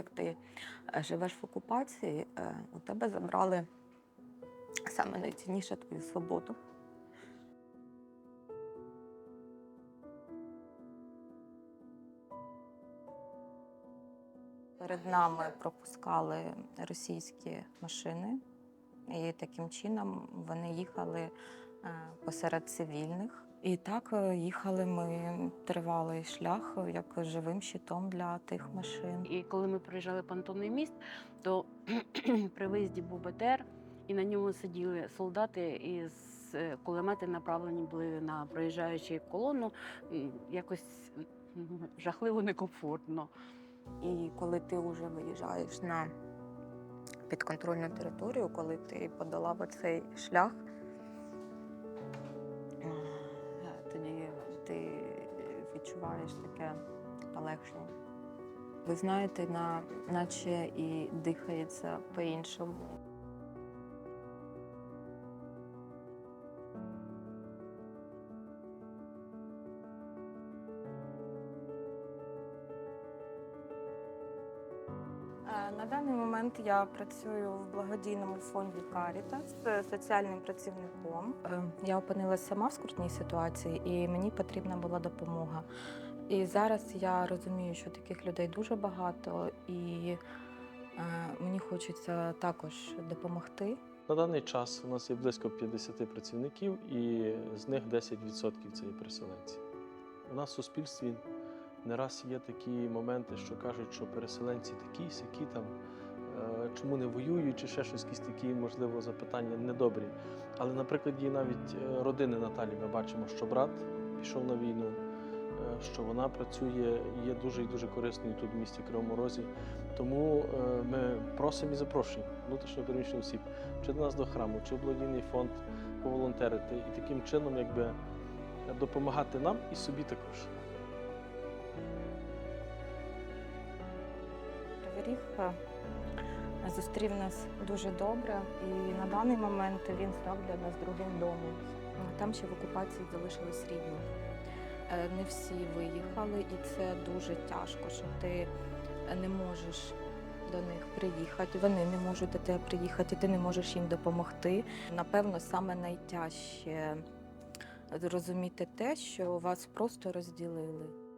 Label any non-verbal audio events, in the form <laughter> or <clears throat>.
як ти е, живеш в окупації, е, у тебе забрали саме найцінніше твою свободу. Перед нами пропускали російські машини, і таким чином вони їхали е, посеред цивільних. І так е, їхали ми тривалий шлях е, як живим щитом для тих машин. І коли ми проїжджали понтонний міст, то <clears throat> при виїзді був БТР, і на ньому сиділи солдати із е, кулемети направлені були на проїжджаючу колону. Якось жахливо некомфортно. І коли ти вже виїжджаєш на підконтрольну територію, коли ти подолав оцей шлях, відчуваєш таке полегшення. Ви знаєте, на, наче і дихається по-іншому. На даний момент я працюю в благодійному фонді Caritas з соціальним працівником. Е, Я опинилася сама в скрутній ситуації, і мені потрібна була допомога. І зараз я розумію, що таких людей дуже багато, і е, мені хочеться також допомогти. На даний час у нас є близько 50 працівників, і з них 10% це є переселенці. У нас в суспільстві не раз є такі моменти, що кажуть, що переселенці такі, сякі там, е, чому не воюють, чи ще щось якісь такі, можливо, запитання недобрі. Але, наприклад, є навіть е, родини Наталі, ми бачимо, що брат пішов на війну, е, що вона працює, і є дуже і дуже корисною тут в місті Кривому Розі. Тому ми просимо і запрошуємо внутрішньо переміщених осіб, чи до нас до храму, чи в благодійний фонд поволонтерити і таким чином якби допомагати нам і собі також. Кривий Ріг е, зустрів нас дуже добре, і на даний момент він став для нас другим домом. Там ще в окупації залишились рідні. Е, Не всі виїхали, і це дуже тяжко, що ти не можеш до них приїхати. Вони не можуть до тебе приїхати, ти не можеш їм допомогти. Напевно, саме найтяжче зрозуміти те, що вас просто розділили.